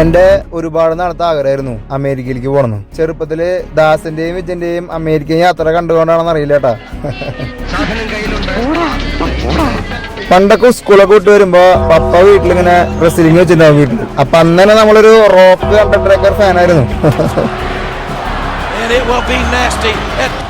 എന്റെ ഒരുപാട് നാളത്തെ ആഗ്രഹമായിരുന്നു അമേരിക്കയിലേക്ക് പോകണം ചെറുപ്പത്തിൽ ദാസിന്റെയും വിജന്റെയും അമേരിക്കൻ യാത്ര കണ്ടുകൊണ്ടാണെന്ന് അറിയില്ല കേട്ടാ. പണ്ടൊക്കെ സ്കൂളൊക്കെ വിട്ട് വരുമ്പോ പപ്പ വീട്ടിലിങ്ങനെ റെസ്ലിംഗ് വെച്ചിട്ടുണ്ടാവും വീട്ടിൽ അപ്പൊ അന്ന് തന്നെ നമ്മളൊരു റോക്ക് അണ്ടർട്രേക്കർ ഫാനായിരുന്നു.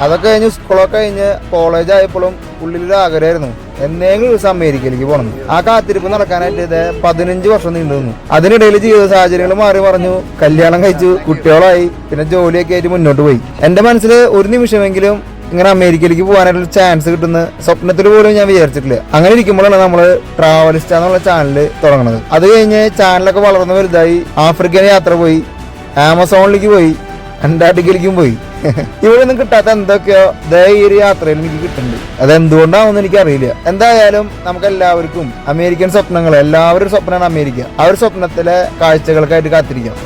അതൊക്കെ കഴിഞ്ഞ് സ്കൂളൊക്കെ കഴിഞ്ഞ് കോളേജ് ആയപ്പോഴും ഉള്ളിലൊരു ആഗ്രഹമായിരുന്നു. എന്തെങ്കിലും ദിവസം അമേരിക്കയിലേക്ക് പോകണം ആ കാത്തിരിപ്പ് നടക്കാനായിട്ട് ഇത് പതിനഞ്ച് വർഷം നീണ്ടു നിന്നു. അതിനിടയിൽ ജീവിത സാഹചര്യങ്ങൾ മാറി പറഞ്ഞു കല്യാണം കഴിച്ചു കുട്ടികളായി പിന്നെ ജോലിയൊക്കെ ആയിട്ട് മുന്നോട്ട് പോയി. എന്റെ മനസ്സിൽ ഒരു നിമിഷമെങ്കിലും ഇങ്ങനെ അമേരിക്കയിലേക്ക് പോകാനായിട്ടുള്ള ചാൻസ് കിട്ടുന്ന സ്വപ്നത്തിൽ പോലും ഞാൻ വിചാരിച്ചിട്ടില്ല. അങ്ങനെ ഇരിക്കുമ്പോഴാണ് നമ്മൾ ട്രാവലിസ്റ്റ് എന്നുള്ള ചാനൽ തുടങ്ങുന്നത്. അത് കഴിഞ്ഞ് ചാനലൊക്കെ വളർന്നു വലുതായി ആഫ്രിക്കൻ യാത്ര പോയി ആമസോണിലേക്ക് പോയി അന്റാർട്ടിക്കയിലേക്കും പോയി. ഇവിടെ നിന്ന് കിട്ടാത്ത എന്തൊക്കെയോ ദേ ഈ യാത്രയിൽ എനിക്ക് കിട്ടുന്നുണ്ട് അത് എന്തുകൊണ്ടാണെന്ന് എനിക്ക് അറിയില്ല എന്തായാലും നമുക്ക് എല്ലാവർക്കും അമേരിക്കൻ സ്വപ്നങ്ങൾ എല്ലാവരും സ്വപ്നമാണ് അമേരിക്ക. ആ ഒരു സ്വപ്നത്തിലെ കാഴ്ചകൾക്കായിട്ട് കാത്തിരിക്കാം.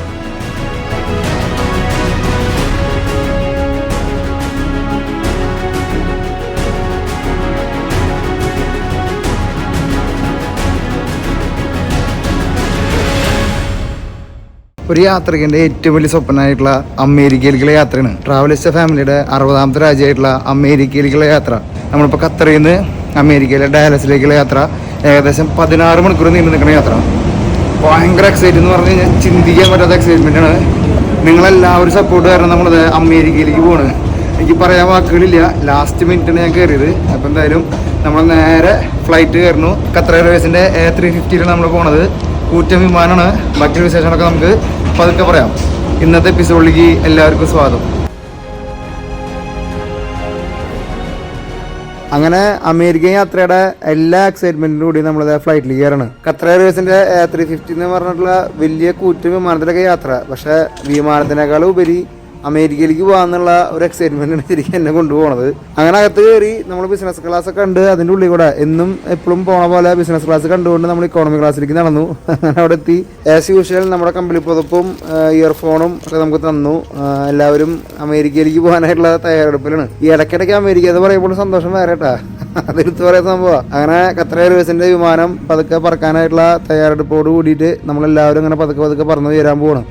ഒരു യാത്രികന്റെ ഏറ്റവും വലിയ സ്വപ്നമായിട്ടുള്ള അമേരിക്കയിലേക്കുള്ള യാത്രയാണ്. ട്രാവലിസ്റ്റ് ഫാമിലിയുടെ അറുപതാമത്തെ രാജ്യമായിട്ടുള്ള അമേരിക്കയിലേക്കുള്ള യാത്ര. നമ്മളിപ്പോൾ ഖത്തറിൽ നിന്ന് അമേരിക്കയിലെ ഡാലസിലേക്കുള്ള യാത്ര. ഏകദേശം പതിനാറ് മണിക്കൂർ നീണ്ടു നിൽക്കുന്ന യാത്ര. ഭയങ്കര എക്സൈറ്റ് എന്ന് പറഞ്ഞു കഴിഞ്ഞാൽ ചിന്തിക്കാൻ പറ്റാത്ത എക്സൈറ്റ്മെന്റ് ആണ്. നിങ്ങളെല്ലാവരും സപ്പോർട്ട് കാരണം നമ്മളത് അമേരിക്കയിലേക്ക് പോവാണ്. എനിക്ക് പറയാൻ വാക്കുകളില്ല. ലാസ്റ്റ് മിനിറ്റാണ് ഞാൻ കയറിയത് അപ്പോൾ എന്തായാലും നമ്മൾ നേരെ ഫ്ലൈറ്റ് കയറുന്നു. ഖത്തർ എയർവേസിന്റെ എ ത്രീ ഫിഫ്റ്റിയിലാണ് നമ്മൾ പോണത്. കൂറ്റം വിമാനമാണ്. ബാക്കി വിശേഷങ്ങളൊക്കെ നമുക്ക് പതുക്കെ പറയാം. ഇന്നത്തെ എപ്പിസോഡിലേക്ക് എല്ലാവർക്കും സ്വാഗതം. അങ്ങനെ അമേരിക്കൻ യാത്രയുടെ എല്ലാ എക്സൈറ്റ്മെന്റിനും കൂടി നമ്മൾ ഫ്ലൈറ്റിലേക്ക് കയറാണ്. ഖത്തർ എയർവേസിന്റെ ത്രീ ഫിഫ്റ്റി എന്ന് പറഞ്ഞിട്ടുള്ള വലിയ കൂറ്റ വിമാനത്തിലൊക്കെ യാത്ര. പക്ഷെ വിമാനത്തിനേക്കാൾ ഉപരി അമേരിക്കയിലേക്ക് പോകാന്നുള്ള ഒരു എക്സൈറ്റ്മെന്റ് ശരിക്കും എന്നെ കൊണ്ടുപോകണത് അങ്ങനെ അകത്ത് കയറി നമ്മൾ ബിസിനസ് ക്ലാസ് ഒക്കെ ഉണ്ട് അതിന്റെ ഉള്ളിൽ കൂടെ എന്നും എപ്പോഴും പോണ പോലെ ബിസിനസ് ക്ലാസ് കണ്ടുകൊണ്ട് നമ്മൾ ഇക്കോണമി ക്ലാസ്സിലേക്ക് നടന്നു. അങ്ങനെ അവിടെ എത്തി. ആസ് യൂഷ്വൽ നമ്മുടെ കമ്പനി പുതപ്പും ഇയർഫോണും ഒക്കെ നമുക്ക് തന്നു. എല്ലാവരും അമേരിക്കയിലേക്ക് പോകാനായിട്ടുള്ള തയ്യാറെടുപ്പിലാണ്. ഈ ഇടയ്ക്കിടയ്ക്ക് അമേരിക്ക എന്ന് പറയുമ്പോൾ സന്തോഷം വേറെ കേട്ടാ. അതെടുത്ത് പറയുന്ന സംഭവം. അങ്ങനെ ഖത്തർ എയർവേസിന്റെ വിമാനം പതുക്കെ പറക്കാനായിട്ടുള്ള തയ്യാറെടുപ്പോട് കൂടിയിട്ട് നമ്മളെല്ലാവരും അങ്ങനെ പതുക്കെ പതുക്കെ പറന്നു ഉയരാൻ പോവാണ്.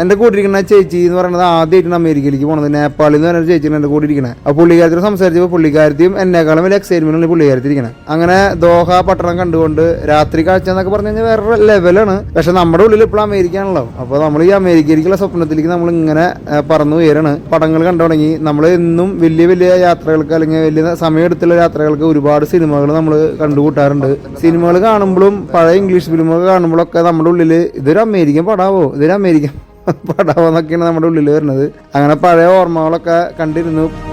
എന്റെ കൂടെ ഇരിക്കുന്ന ചേച്ചി എന്ന് പറയുന്നത് ആദ്യമായിട്ട് അമേരിക്കയിലേക്ക് പോണത്. നേപ്പാളിൽ നിന്ന് പറഞ്ഞ ചേച്ചിയാണ് എന്റെ കൂടെ ഇരിക്കണേ. അപ്പൊ പുള്ളിക്കാരത്തിയോട് സംസാരിച്ചപ്പോൾ പുള്ളിക്കാരത്തിയും എന്നെക്കാളും വലിയ എക്സൈറ്റ്മെന്റ് പുള്ളിക്കാരത്തിരിക്കണേ പുള്ളിക്കാരത്തി അങ്ങനെ ദോഹ പട്ടണം കണ്ടുകൊണ്ട് രാത്രി കാഴ്ച എന്നൊക്കെ പറഞ്ഞു കഴിഞ്ഞാൽ വേറെ ലെവലാണ് പക്ഷെ നമ്മുടെ ഉള്ളിൽ ഇപ്പോൾ അമേരിക്കയാണല്ലോ. അപ്പോൾ നമ്മൾ ഈ അമേരിക്കയിലേക്കുള്ള സ്വപ്നത്തിലേക്ക് നമ്മൾ ഇങ്ങനെ പറന്നു ഉയരാണ്. പടങ്ങൾ കണ്ടു തുടങ്ങി. നമ്മൾ എന്നും വലിയ വലിയ യാത്രകൾക്ക് അല്ലെങ്കിൽ വലിയ സമയമെടുത്തുള്ള യാത്രകൾക്ക് ഒരുപാട് സിനിമകൾ നമ്മൾ കണ്ടുകൂട്ടാറുണ്ട്. സിനിമകൾ കാണുമ്പോഴും പഴയ ഇംഗ്ലീഷ് ഫിലിമുകൾ കാണുമ്പോഴൊക്കെ നമ്മുടെ ഉള്ളിൽ ഇതൊരു അമേരിക്കൻ പടാവോ? ഇതൊരു അമേരിക്കൻ പടാവെന്നൊക്കെയാണ് നമ്മുടെ ഉള്ളിൽ വരുന്നത്. അങ്ങനെ പഴയ ഓർമ്മകളൊക്കെ കണ്ടിരുന്നു.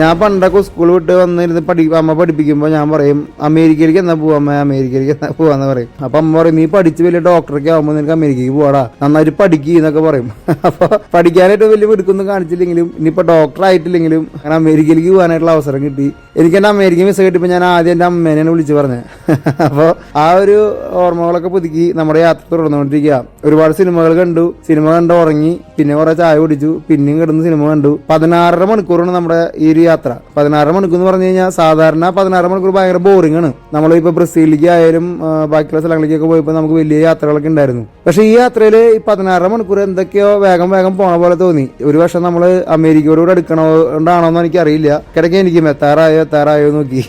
ഞാൻ പണ്ടൊക്കെ സ്കൂൾ വിട്ട് വന്നിരുന്ന് പഠി അമ്മ പഠിപ്പിക്കുമ്പോൾ ഞാൻ പറയും അമേരിക്കയിലേക്ക് എന്നാ പോവാ അമ്മ? അമേരിക്കയിലേക്ക് എന്നാ പോവാന്ന് പറയും. അപ്പൊ അമ്മ പറയും നീ പഠിച്ച് വലിയ ഡോക്ടറൊക്കെ ആവുമ്പോൾ നിനക്ക് അമേരിക്കയ്ക്ക് പോവാടാ. നന്നായിട്ട് പഠിക്കുക എന്നൊക്കെ പറയും. അപ്പൊ പഠിക്കാനായിട്ട് വലിയ മിടുക്കൊന്നും കാണിച്ചില്ലെങ്കിലും ഇനിയിപ്പോ ഡോക്ടർ ആയിട്ടില്ലെങ്കിലും അങ്ങനെ അമേരിക്കയിലേക്ക് പോകാനായിട്ടുള്ള അവസരം കിട്ടി. എനിക്ക് എന്റെ അമേരിക്കൻ വിസ കിട്ടിയപ്പോൾ ഞാൻ ആദ്യം എന്റെ അമ്മേനെ വിളിച്ചു പറഞ്ഞു. അപ്പോൾ ആ ഒരു ഓർമ്മകളൊക്കെ പുതുക്കി നമ്മുടെ യാത്ര തുടർന്നുകൊണ്ടിരിക്കുക. ഒരുപാട് സിനിമകൾ കണ്ടു സിനിമ കണ്ട് ഉറങ്ങി പിന്നെ കുറെ ചായ കുടിച്ചു പിന്നെയും കിടന്ന് സിനിമ കണ്ടു. പതിനാറര മണിക്കൂറാണ് നമ്മുടെ ഈ യാത്ര. പതിനാറ് മണിക്കൂർ എന്ന് പറഞ്ഞു കഴിഞ്ഞാൽ സാധാരണ പതിനാറ് മണിക്കൂർ ഭയങ്കര ബോറിംഗ് ആണ്. നമ്മളിപ്പോൾ ബ്രസീലിലേക്ക് ആയാലും ബാക്കിയുള്ള സ്ഥലങ്ങളിലേക്കൊക്കെ പോയപ്പോൾ നമുക്ക് വലിയ യാത്രകളൊക്കെ ഉണ്ടായിരുന്നു. പക്ഷേ ഈ യാത്രയിൽ ഈ പതിനാറ് മണിക്കൂർ എന്തൊക്കെയോ വേഗം വേഗം പോണ പോലെ തോന്നി. ഒരു വർഷം നമ്മൾ അമേരിക്കയോട് കൂടെ എടുക്കണോ കൊണ്ടാണോ എന്ന് എനിക്കറിയില്ല. കിടക്കെ എനിക്ക് എത്താറായോ എത്താറായോ നോക്കി.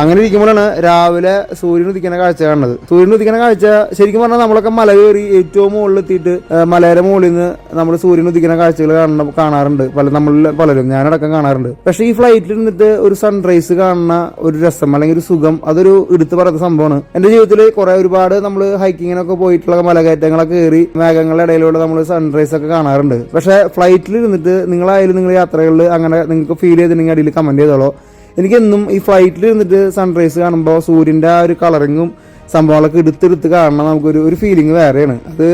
അങ്ങനെ ഇരിക്കുമ്പോഴാണ് രാവിലെ സൂര്യൻ ഉദിക്കുന്ന കാഴ്ച കാണുന്നത്. സൂര്യൻ ഉദിക്കുന്ന കാഴ്ച ശരിക്കും പറഞ്ഞാൽ നമ്മളൊക്കെ മല കയറി ഏറ്റവും മുകളിൽ എത്തിയിട്ട് മലയുടെ മുകളിൽ നിന്ന് നമ്മൾ സൂര്യൻ ഉദിക്കുന്ന കാഴ്ചകൾ കാണുന്ന കാണാറുണ്ട്. പല നമ്മളിൽ പലരും ഞാനടക്കം കാണാറുണ്ട്. പക്ഷെ ഈ ഫ്ലൈറ്റിൽ നിന്നിട്ട് ഒരു സൺറൈസ് കാണുന്ന ഒരു രസം അല്ലെങ്കിൽ ഒരു സുഖം അതൊരു എടുത്തു പറയുന്ന സംഭവമാണ്. എന്റെ ജീവിതത്തിൽ കുറെ ഒരുപാട് നമ്മൾ ഹൈക്കിങ്ങിനൊക്കെ പോയിട്ടുള്ള മലകയറ്റങ്ങളൊക്കെ കയറി മേഘങ്ങളുടെ ഇടയിലൂടെ നമ്മൾ സൺറൈസ് ഒക്കെ കാണാറുണ്ട്. പക്ഷെ ഫ്ലൈറ്റിൽ ഇരുന്നിട്ട് നിങ്ങളായാലും നിങ്ങൾ യാത്രകളിൽ അങ്ങനെ നിങ്ങൾക്ക് ഫീൽ ചെയ്തിട്ടുണ്ടെങ്കിൽ അടിയിൽ കമന്റ് ചെയ്തോളൂ. എനിക്കെന്നും ഈ ഫ്ലൈറ്റിൽ ഇരുന്നിട്ട് സൺറൈസ് കാണുമ്പോൾ സൂര്യന്റെ ആ ഒരു കളറിങ്ങും സംഭവങ്ങളൊക്കെ എടുത്തെടുത്ത് കാണണം നമുക്കൊരു ഒരു ഫീലിംഗ് വേറെയാണ്. അത്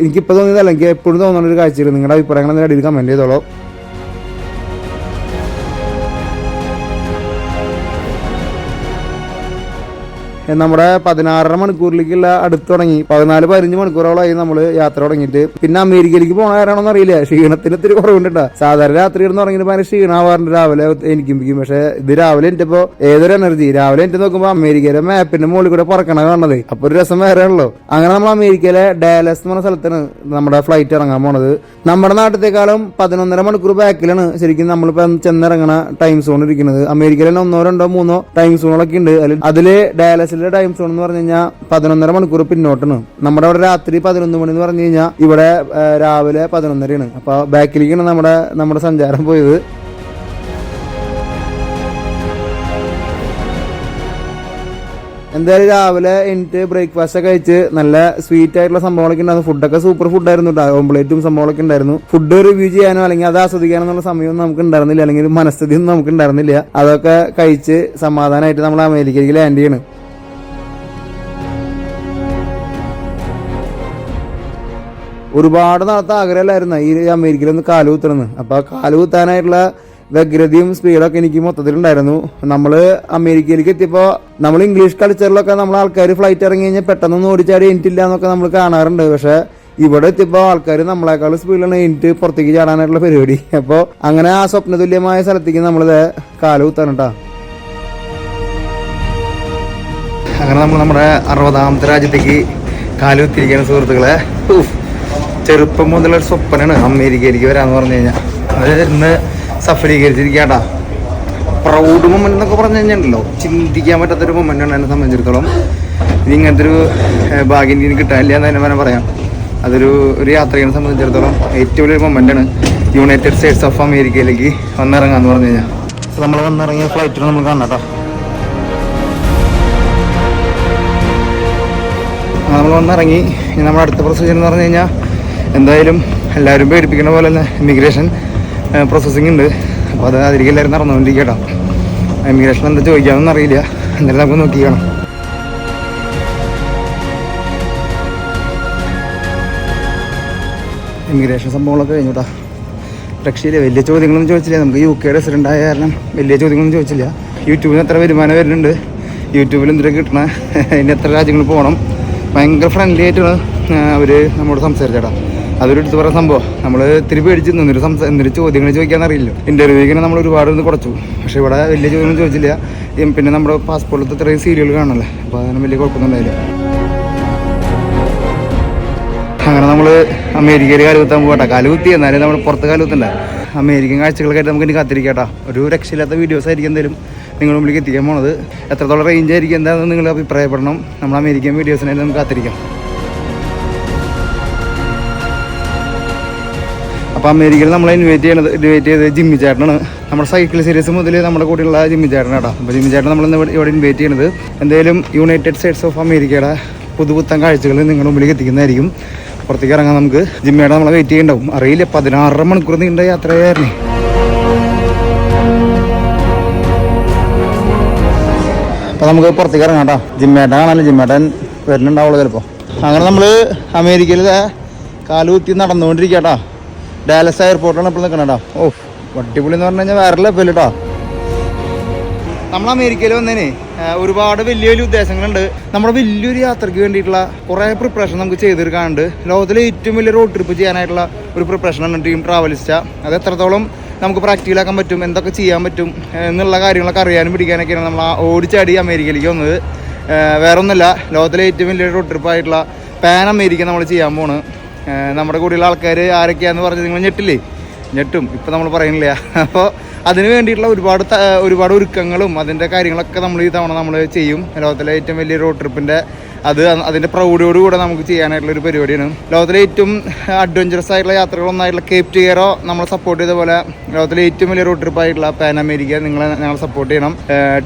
എനിക്കിപ്പോൾ തോന്നിയതല്ല എനിക്ക് എപ്പോഴും തോന്നുന്ന ഒരു കാഴ്ചയാണ് നിങ്ങളുടെ അഭിപ്രായങ്ങൾ അടിയിൽ കമന്റ് ചെയ്തോളൂ. നമ്മുടെ പതിനാറര മണിക്കൂറിലേക്കുള്ള അടുത്ത് തുടങ്ങി. പതിനാല് പതിനഞ്ച് മണിക്കൂറോളമായി നമ്മൾ യാത്ര തുടങ്ങിയിട്ട്. പിന്നെ അമേരിക്കയിലേക്ക് പോണ കാരണമൊന്നും അറിയില്ല. ക്ഷീണത്തിന് ഇത്തിരി കുറവുണ്ട്? സാധാരണ രാത്രി ഇരുന്ന് തുടങ്ങിയിട്ട് ഭയങ്കര ക്ഷീണാവാറുണ്ട് രാവിലെ എനിക്കും പിക്കും പക്ഷെ ഇത് രാവിലെ എനിറ്റിപ്പോ ഏതൊരു എനർജി രാവിലെ എനിക്ക് നോക്കുമ്പോൾ അമേരിക്കയിലെ മാപ്പിന്റെ മുകളിൽ കൂടെ പറക്കണ കാണുന്നത് അപ്പൊ ഒരു രസം വേറെ ഉള്ളൂ. അങ്ങനെ നമ്മൾ അമേരിക്കയിലെ ഡാലസ് എന്ന് പറഞ്ഞ സ്ഥലത്താണ് നമ്മുടെ ഫ്ലൈറ്റ് ഇറങ്ങാൻ പോണത്. നമ്മുടെ നാട്ടിലേക്കാളും പതിനൊന്നര മണിക്കൂർ ബാക്കിലാണ് ശരിക്കും നമ്മളിപ്പോ ചെന്നിറങ്ങണ ടൈം സോൺ ഇരിക്കുന്നത്. അമേരിക്കയിൽ ഒന്നോ രണ്ടോ മൂന്നോ ടൈം സോണുകളൊക്കെ ഉണ്ട്. അതിൽ അതിൽ ഡാലസിലെ ടൈം സോൺ എന്ന് പറഞ്ഞു കഴിഞ്ഞാൽ പതിനൊന്നര മണിക്കൂർ പിന്നോട്ടാണ്. നമ്മുടെ അവിടെ രാത്രി പതിനൊന്ന് മണി എന്ന് പറഞ്ഞു കഴിഞ്ഞാൽ ഇവിടെ രാവിലെ പതിനൊന്നരയാണ്. അപ്പോൾ ബാക്കിലേക്കാണ് നമ്മുടെ നമ്മുടെ സഞ്ചാരം പോയത്. എന്തായാലും രാവിലെ എനിക്ക് ബ്രേക്ക്ഫാസ്റ്റ് ഒക്കെ കഴിച്ച് നല്ല സ്വീറ്റ് ആയിട്ടുള്ള സംഭവങ്ങളൊക്കെ ഉണ്ടായിരുന്നു. ഫുഡൊക്കെ സൂപ്പർ ഫുഡായിരുന്നു ഓംപ്ലേറ്റും സംഭവങ്ങളൊക്കെ ഉണ്ടായിരുന്നു. ഫുഡ് റിവ്യൂ ചെയ്യാനോ അല്ലെങ്കിൽ അത് ആസ്വദിക്കാനോ എന്നുള്ള സമയമൊന്നും നമുക്ക് ഉണ്ടായിരുന്നില്ല. അല്ലെങ്കിൽ മനസ്ഥിതി മനസ്ഥിതിയൊന്നും നമുക്ക് ഉണ്ടായിരുന്നില്ല. അതൊക്കെ കഴിച്ച് സമാധാനമായിട്ട് നമ്മൾ അമേരിക്കയിലേക്ക് ലാൻഡ് ചെയ്യണം. ഒരുപാട് നാളത്തെ ആഗ്രഹമല്ലായിരുന്നു? ഈ അമേരിക്കയിൽ ഒന്ന് കാലുകുത്തണമെന്ന് അപ്പോൾ ആ കാൽ കുത്താനായിട്ടുള്ള വ്യഗ്രതയും സ്പീഡൊക്കെ എനിക്ക് മൊത്തത്തിലുണ്ടായിരുന്നു. നമ്മൾ അമേരിക്കയിലേക്ക് എത്തിയപ്പോൾ നമ്മൾ ഇംഗ്ലീഷ് കൾച്ചറിലൊക്കെ നമ്മൾ ആൾക്കാർ ഫ്ലൈറ്റ് ഇറങ്ങി കഴിഞ്ഞാൽ പെട്ടെന്നൊന്നും ഓടിച്ചാടി എനിറ്റില്ല എന്നൊക്കെ നമ്മൾ കാണാറുണ്ട്. പക്ഷേ ഇവിടെ എത്തിയപ്പോൾ ആൾക്കാർ നമ്മളെക്കാളും സ്പീഡിലാണ് എനിക്ക് പുറത്തേക്ക് ചാടാനായിട്ടുള്ള പരിപാടി. അപ്പോൾ അങ്ങനെ ആ സ്വപ്നതുല്യമായ സ്ഥലത്തേക്ക് നമ്മളിത് കാലുകുത്താണ് കേട്ടോ അങ്ങനെ നമ്മൾ നമ്മുടെ അറുപതാമത്തെ രാജ്യത്തേക്ക് കാലുത്തിരിക്കുന്ന സുഹൃത്തുക്കളെ. ചെറുപ്പം മുതലൊരു സ്വപ്നമാണ് അമേരിക്കയിലേക്ക് വരാന്ന് പറഞ്ഞു കഴിഞ്ഞാൽ അത് ഇന്ന് സഫലീകരിച്ചിരിക്കാട്ടാ പ്രൗഡ് മൊമെന്റ് എന്നൊക്കെ പറഞ്ഞു കഴിഞ്ഞാൽ ചിന്തിക്കാൻ പറ്റാത്തൊരു ആണ് എന്നെ സംബന്ധിച്ചിടത്തോളം. ഇനി ഇങ്ങനത്തെ ഒരു ഭാഗ്യം ഇനി കിട്ടാനില്ല എന്ന് തന്നെ വേണം പറയാം അതൊരു ഒരു യാത്രികനെ സംബന്ധിച്ചിടത്തോളം ഏറ്റവും വലിയൊരു മൊമെന്റ് ആണ് യുണൈറ്റഡ് സ്റ്റേറ്റ്സ് ഓഫ് അമേരിക്കയിലേക്ക് വന്നിറങ്ങാന്ന് പറഞ്ഞു കഴിഞ്ഞാൽ നമ്മൾ വന്നിറങ്ങിയ ഫ്ലൈറ്റിൽ നമ്മൾ കാണാട്ടോ നമ്മൾ വന്നിറങ്ങി. നമ്മുടെ അടുത്ത പ്രൊസീജിയർ എന്ന് പറഞ്ഞു കഴിഞ്ഞാൽ എന്തായാലും എല്ലാവരും പേടിപ്പിക്കുന്ന പോലെ തന്നെ ഇമിഗ്രേഷൻ പ്രോസസ്സിംഗ് ഉണ്ട്. അപ്പോൾ അത് അതിലേക്ക് എല്ലാവരും നടന്നുകൊണ്ടിരിക്കട്ടോ ഇമിഗ്രേഷൻ എന്താ ചോദിക്കാമെന്ന് അറിയില്ല. എന്തായാലും നമുക്ക് നോക്കിക്കണം ഇമിഗ്രേഷൻ സംഭവങ്ങളൊക്കെ കഴിഞ്ഞോട്ടാ രക്ഷയില്ല? വലിയ ചോദ്യങ്ങളൊന്നും ചോദിച്ചില്ല. നമുക്ക് യു കെ റെസിഡന്റ് ആയ കാരണം വലിയ ചോദ്യങ്ങളൊന്നും ചോദിച്ചില്ല. യൂട്യൂബിൽ എത്ര വരുമാനം വരുന്നുണ്ട്? യൂട്യൂബിൽ എന്തൊക്കെ കിട്ടണ? ഇനി എത്ര രാജ്യങ്ങൾ പോകണം? ഭയങ്കര ഫ്രണ്ട്ലി ആയിട്ടാണ് അവർ നമ്മോട് സംസാരിച്ചേട്ടാ അതൊരു എടുത്ത് പറയുന്ന സംഭവം. നമ്മൾ ഇത്തിരി പേടിച്ച് നിന്നൊരു സംസാ എന്തൊരു ചോദ്യങ്ങൾ ചോദിക്കാൻ അറിയില്ല. ഇന്റർവ്യൂക്കിനെ നമ്മൾ ഒരുപാട് ഒന്ന് കുറച്ചു പക്ഷേ ഇവിടെ വലിയ ചോദ്യമൊന്നും ചോദിച്ചില്ല. പിന്നെ നമ്മുടെ പാസ്പോർട്ടിൽ ഇത്രയും സീരിയൽ കാണല്ലേ അപ്പൊ അതിന് വലിയ കുഴപ്പമൊന്നും അങ്ങനെ നമ്മൾ അമേരിക്കയിൽ കാലുകുത്താൻ പോകട്ടെ കാലുകുത്തി. എന്നാലും നമ്മൾ പുറത്ത് കാലുകുത്തണ്ട? അമേരിക്കൻ കാഴ്ചകളൊക്കെ നമുക്ക് ഇനി കാത്തിരിക്കട്ടാ ഒരു രക്ഷയില്ലാത്ത വീഡിയോസ് ആയിരിക്കും എന്തായാലും നിങ്ങളുടെ മുമ്പിലേക്ക് എത്തിക്കാൻ പോണത്. എത്രത്തോളം റേഞ്ച് ആയിരിക്കും എന്താണെന്ന് നിങ്ങൾ അഭിപ്രായപ്പെടണം. നമ്മൾ അമേരിക്കൻ വീഡിയോസിനായിട്ട് നമുക്ക് കാത്തിരിക്കാം. അപ്പോൾ അമേരിക്കയിൽ നമ്മളെ ഇൻവൈറ്റ് ചെയ്യണത് ഇൻവൈറ്റ് ചെയ്തത് ജിമ്മി ചേട്ടനാണ്. നമ്മുടെ സൈക്കിൾ സീരീസ് മുതൽ നമ്മുടെ കൂടെയുള്ള ജിമ്മി ചേട്ടനാണ് അപ്പോൾ ജിമ്മി ചേട്ടൻ നമ്മൾ ഇവിടെ ഇൻവൈറ്റ് ചെയ്യണത്. എന്തായാലും യുണൈറ്റഡ് സ്റ്റേറ്റ്സ് ഓഫ് അമേരിക്കയുടെ പുതുപുത്തൻ കാഴ്ചകൾ നിങ്ങളുടെ മുമ്പിലേക്ക് എത്തിക്കുന്നതായിരിക്കും. പുറത്തേക്ക് ഇറങ്ങാൻ നമുക്ക്. ജിമ്മിയുടെ നമ്മളെ വെയിറ്റ് ചെയ്യണ്ടാവും. അറിയില്ല പതിനാറര മണിക്കൂർ നീണ്ട യാത്രയായിരുന്നു. അപ്പോൾ നമുക്ക് പുറത്തേക്ക് ഇറങ്ങാം കേട്ടോ. ജിമ്മേട്ടൻ കാണാനല്ലോ ജിമ്മേട്ടൻ വരുന്നുണ്ടാവുള്ളൂ ചിലപ്പോൾ അങ്ങനെ നമ്മൾ അമേരിക്കയിൽ കാലുകുത്തി നടന്നുകൊണ്ടിരിക്കട്ടോ ഡാലസ് എയർപോർട്ടാണ് ഇപ്പോൾ നിൽക്കണം കേട്ടോ ഓ വട്ടിപ്പുള്ളി എന്ന് പറഞ്ഞു കഴിഞ്ഞാൽ വേറെ ലെവൽ കേട്ടോ നമ്മൾ അമേരിക്കയിൽ വന്നേനെ ഒരുപാട് വലിയ വലിയ ഉദ്ദേശങ്ങളുണ്ട്. നമ്മുടെ വലിയൊരു യാത്രയ്ക്ക് വേണ്ടിയിട്ടുള്ള കുറേ പ്രിപ്പറേഷൻ നമുക്ക് ചെയ്തെടുക്കാനുണ്ട്. ലോകത്തിലെ ഏറ്റവും വലിയ റോഡ് ട്രിപ്പ് ചെയ്യാനായിട്ടുള്ള ഒരു പ്രിപ്പറേഷനാണ് ടീം ട്രാവലിസ്റ്റ അത് എത്രത്തോളം നമുക്ക് പ്രാക്ടിക്കലാക്കാൻ പറ്റും എന്തൊക്കെ ചെയ്യാൻ പറ്റും എന്നുള്ള കാര്യങ്ങളൊക്കെ അറിയാനും പിടിക്കാനൊക്കെയാണ് നമ്മൾ ഓടിച്ചാടി അമേരിക്കയിലേക്ക് വന്നത്. വേറെ വേറൊന്നുമല്ല ലോകത്തിലെ ഏറ്റവും വലിയ റോഡ് ട്രിപ്പായിട്ടുള്ള പാൻ അമേരിക്ക നമ്മൾ ചെയ്യാൻ പോണ്. നമ്മുടെ കൂടെയുള്ള ആൾക്കാർ ആരൊക്കെയാന്ന് പറഞ്ഞ് നിങ്ങൾ ഞെട്ടില്ലേ? ഞെട്ടും. ഇപ്പം നമ്മൾ പറയുന്നില്ല. അപ്പോൾ അതിന് വേണ്ടിയിട്ടുള്ള ഒരുപാട് ഒരുപാട് ഒരുക്കങ്ങളും അതിന്റെ കാര്യങ്ങളൊക്കെ നമ്മൾ ഈ തവണ നമ്മൾ ചെയ്യും. ലോകത്തിലെ ഏറ്റവും വലിയ റോഡ് ട്രിപ്പിന്റെ അത് അതിന്റെ പ്രൗഢിയോടുകൂടെ നമുക്ക് ചെയ്യാനായിട്ടുള്ള ഒരു പരിപാടിയാണ്. ലോകത്തിലെ ഏറ്റവും അഡ്വഞ്ചറസ് ആയിട്ടുള്ള യാത്രകളൊന്നായിട്ടുള്ള കേപ്പ് ടിയറോ നമ്മൾ സപ്പോർട്ട് ചെയ്ത പോലെ ലോകത്തിലെ ഏറ്റവും വലിയ റോഡ് ട്രിപ്പ് ആയിട്ടുള്ള പാൻ അമേരിക്ക നിങ്ങളെ ഞങ്ങൾ സപ്പോർട്ട് ചെയ്യണം.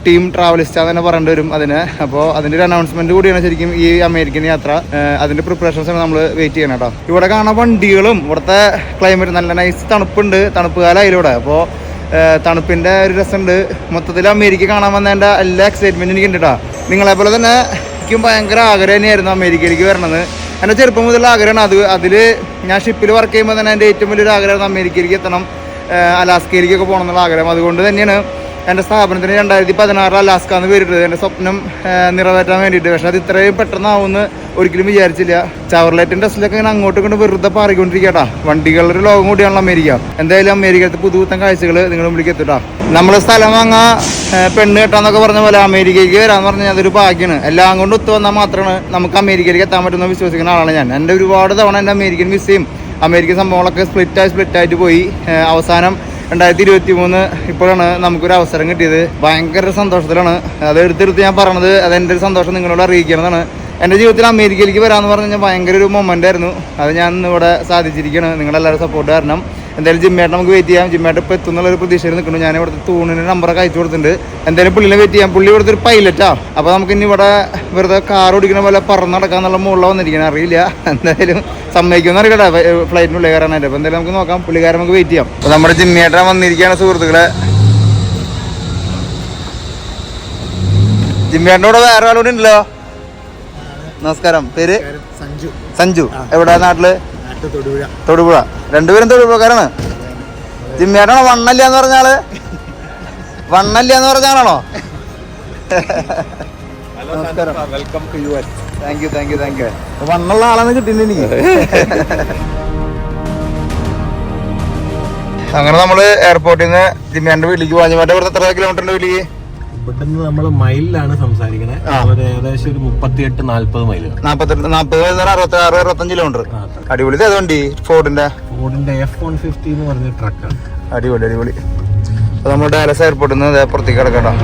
ടീം ട്രാവലിസ്റ്റ് തന്നെ പറയേണ്ടി വരും അതിന്. അപ്പോൾ അതിന്റെ ഒരു അനൗൺസ്മെന്റ് കൂടിയാണ് ശരിക്കും ഈ അമേരിക്കൻ യാത്ര. അതിന്റെ അതിന്റെ പ്രിപ്പറേഷൻസ് ആണ് നമ്മൾ വെയിറ്റ് ചെയ്യണം കേട്ടോ. ഇവിടെ കാണാൻ വണ്ടികളും ഇവിടുത്തെ ക്ലൈമറ്റ് നല്ല നൈസ് തണുപ്പുണ്ട്. തണുപ്പ് കാലമായാലും ഇവിടെ? അപ്പോൾ തണുപ്പിന്റെ ഒരു രസമുണ്ട്. മൊത്തത്തിൽ അമേരിക്ക കാണാൻ വന്നതിന്റെ എല്ലാ എക്സൈറ്റ്മെന്റും എനിക്കുണ്ട് കേട്ടോ. നിങ്ങളെപ്പോലെ തന്നെ എനിക്കും ഭയങ്കര ആഗ്രഹം തന്നെയായിരുന്നു അമേരിക്കയിലേക്ക് വരണത് എന്റെ ചെറുപ്പം മുതലുള്ള ആഗ്രഹമാണ് അത്. അതിൽ ഞാൻ ഷിപ്പിൽ വർക്ക് ചെയ്യുമ്പോൾ തന്നെ എന്റെ ഏറ്റവും വലിയൊരു ആഗ്രഹം അമേരിക്കയിലേക്ക് എത്തണം. അലാസ്കയിലേക്കൊക്കെ പോകണം എന്നുള്ള ആഗ്രഹം. അതുകൊണ്ട് തന്നെയാണ് എന്റെ സ്ഥാപനത്തിന് രണ്ടായിരത്തി പതിനാറ് അലാസ്ക എന്ന് പേരിട്ടത്. എന്റെ സ്വപ്നം നിറവേറ്റാൻ വേണ്ടിയിട്ട്. പക്ഷെ അത് ഇത്രയും പെട്ടെന്നാവുമെന്ന് ഒരിക്കലും വിചാരിച്ചില്ല. ചവർലൈറ്റിന്റെ ടെസ്റ്റിലൊക്കെ ഇങ്ങനെ അങ്ങോട്ടും ഇങ്ങോട്ട് വെറുതെ പാറിക്കൊണ്ടിരിക്കട്ടാ വണ്ടികളുടെ ലോകം കൂടിയാണല്ലോ അമേരിക്ക. എന്തായാലും അമേരിക്കത്തെ പുതുപുത്തൻ കാഴ്ചകൾ നിങ്ങൾ മുമ്പിലേക്ക് എത്തിട്ടാ നമ്മളെ സ്ഥലം വാങ്ങാ പെണ്ണ് കെട്ടാന്നൊക്കെ പറഞ്ഞ പോലെ അമേരിക്കയ്ക്ക് വരാന്ന് പറഞ്ഞാൽ അതൊരു ഭാഗ്യമാണ് എല്ലാം കൊണ്ട് ഒത്തു വന്നാൽ മാത്രമാണ് നമുക്ക് അമേരിക്കയിലേക്ക് എത്താൻ പറ്റുന്ന വിശ്വസിക്കുന്ന ആളാണ് ഞാൻ. എന്റെ ഒരുപാട് തവണ എന്റെ അമേരിക്കൻ വിസയും അമേരിക്കൻ സംഭവങ്ങളൊക്കെ സ്പ്ലിറ്റായി സ്പ്ലിറ്റായിട്ട് പോയി. അവസാനം രണ്ടായിരത്തി ഇരുപത്തി മൂന്ന് ഇപ്പോഴാണ് നമുക്കൊരു അവസരം കിട്ടിയത്. ഭയങ്കര സന്തോഷത്തിലാണ്. അത് എടുത്തെടുത്ത് ഞാൻ പറഞ്ഞത് അത് എന്റെ ഒരു സന്തോഷം നിങ്ങളോട് അറിയിക്കുന്നതാണ്. എന്റെ ജീവിതത്തിൽ അമേരിക്കയിലേക്ക് വരാമെന്ന് പറഞ്ഞു കഴിഞ്ഞാൽ ഭയങ്കര ഒരു മൊമെന്റ് ആയിരുന്നു. അത് ഞാൻ ഇന്നിവിടെ സാധിച്ചിരിക്കുകയാണ്. നിങ്ങളെല്ലാവരും സപ്പോർട്ട് കാരണം. എന്തായാലും ജിമ്മേട്ട് നമുക്ക് വെയിറ്റ് ചെയ്യാം. ജിമ്മേട്ട് ഇപ്പോൾ എത്തുന്നുള്ള ഒരു പ്രതീക്ഷയിൽ നിൽക്കുന്നു. ഞാൻ ഇവിടുത്തെ തൂണിന് നമ്പറൊക്കെ അയച്ചു കൊടുത്തിട്ടുണ്ട്. എന്തായാലും പുള്ളിനെ വെയിറ്റ് ചെയ്യാം. പുള്ളി ഇവിടുത്തെ ഒരു പൈലറ്റാ അപ്പോൾ നമുക്ക് ഇനി ഇവിടെ വെറുതെ കാർ ഓടിക്കുന്ന പോലെ പറന്ന് നടക്കാന്നുള്ള മുകളിൽ വന്നിരിക്കണം അറിയില്ല. എന്തായാലും സമ്മതിക്കുമെന്ന് അറിയട്ടെ. ഫ്ലൈറ്റിനുള്ളിൽ കയറാനായിട്ട്. അപ്പോൾ എന്തായാലും നമുക്ക് നോക്കാം. പുള്ളിക്കാരൻ നമുക്ക് വെയിറ്റ് ചെയ്യാം. അപ്പോൾ നമ്മുടെ ജിമ്മേട്ടൻ വന്നിരിക്കുകയാണ് സുഹൃത്തുക്കളെ. ജിമ്മേട്ടന്റെ കൂടെ വേറെ ആളോട് ഉണ്ടല്ലോ. നമസ്കാരം. പേര്? സഞ്ജു. സഞ്ജു. എവിടെ നാട്ടിൽ? നാട്ടു തൊടുപുഴ. തൊടുപുഴ. രണ്ടുപേരും തൊടുപുഴക്കാരാണ്. ജിമ്മേട്ടാണോ വണ്ണല്ല എന്ന് പറഞ്ഞ ആൾ വണ്ണല്ല എന്ന് പറഞ്ഞാണോ നമസ്കാരം. Welcome to U S thank you thank you thank you വണ്ണുള്ള ആളാണ് കിട്ടിയില്ല എനിക്ക്? അങ്ങനെ നമ്മൾ എയർപോർട്ടിൽ നിന്ന് ജിമ്മേന്റെ വീട്ടിലേക്ക് വാങ്ങിമാറ്റ ഇവിടുത്തെ എത്ര കിലോമീറ്ററിന്റെ വീട്ടിലേക്ക്? ഇവിടുന്ന് നമ്മൾ മൈലിലാണ് സംസാരിക്കുന്നത്. ഒരു ഏകദേശം ഒരു മുപ്പത്തിയെട്ട് നാല്പത് മൈൽ നാപ്പത്തെട്ട് നാപ്പത് അറുപത്തി ആറ് അറുപത്തഞ്ച് കിലോമീറ്റർ അടിപൊളി. ഇത് ഫോർഡിന്റെ ഫോർഡിന്റെ എഫ് വൺ ഫിഫ്റ്റി എന്ന് പറഞ്ഞ ട്രക്കാണ് അടിപൊളി അടിപൊളി. അപ്പൊ നമ്മൾ ഡാലസ് എയർപോർട്ടിൽ നിന്ന് പുറത്തേക്ക് കിടക്കട്ടോ.